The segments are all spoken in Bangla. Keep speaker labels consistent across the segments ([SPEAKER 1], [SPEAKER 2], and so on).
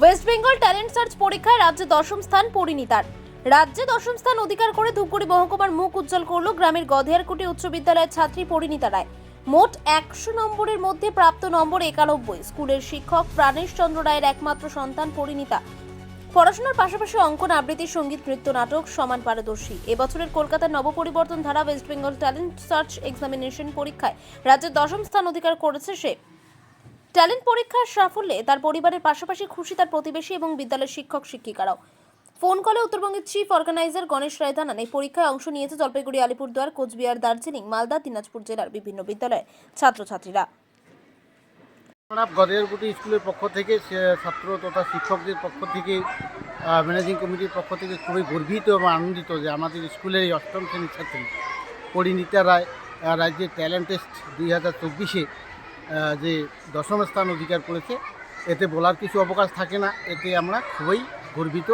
[SPEAKER 1] ওয়েস্ট বেঙ্গল ট্যালেন্ট সার্চ পরীক্ষায় রাজ্যে দশম স্থান পরিণীতার রাজ্যে দশম স্থান অধিকার করে ধূপগুড়ি মহকুমার মুখ উজ্জ্বল করল গ্রামের গধেয়ারকুটি উচ্চ বিদ্যালয়ের ছাত্রী পরিণীতা রায়। মোট একশো নম্বরের মধ্যে প্রাপ্ত নম্বর একানব্বই। স্কুলের শিক্ষক প্রাণেশ চন্দ্র রায়ের একমাত্র সন্তান পরিণীতা। পড়াশোনার পাশাপাশি অঙ্কন আবৃত্তি, সংগীত, নৃত্য, নাটক সমান পারদর্শী। এবছরের কলকাতার নবপরিবর্তন ধারা West Bengal talent search examination পরীক্ষায় রাজ্যের দশম স্থান অধিকার করেছে সে। ট্যালেন্ট পরীক্ষার সাফল্যে তার পরিবারের পাশাপাশি খুশি তার প্রতিবেশী এবং বিদ্যালয়ের শিক্ষক, শিক্ষিকারাও। ফোন কলে উত্তরবঙ্গের চিফ অর্গানাইজার গণেশ রায় জানান এই পরীক্ষায় অংশ নিয়েছে জলপাইগুড়ি, আলিপুরদুয়ার, কোচবিহার, দার্জিলিং, মালদা, দিনাজপুর জেলার বিভিন্ন বিদ্যালয়ের ছাত্রছাত্রীরা।
[SPEAKER 2] আমরা গদেরগুটি স্কুলের পক্ষ থেকে ছাত্র তথা শিক্ষকদের পক্ষ থেকে ম্যানেজিং কমিটির পক্ষ থেকে খুবই গর্বিত এবং আনন্দিত যে আমাদের স্কুলের এই অষ্টম শ্রেণির ছাত্রী পরিণীতা রায় রাজ্যের ট্যালেন্ট টেস্ট দুই হাজার চব্বিশে যে দশম স্থান অধিকার করেছে, এতে বলার কিছু অবকাশ থাকে না, এতে আমরা খুবই গর্বিত।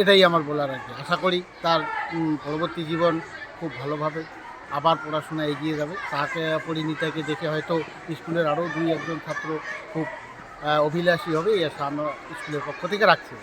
[SPEAKER 2] এটাই আমার বলার আর কি আশা করি তার পরবর্তী জীবন খুব ভালোভাবে আবার পড়াশোনা এগিয়ে যাবে। তাকে, পরিণীতাকে দেখে হয়তো স্কুলের আরও দুই একজন ছাত্র খুব অভিলাষী হবে, এই আশা আমরা স্কুলের পক্ষ থেকে রাখছি।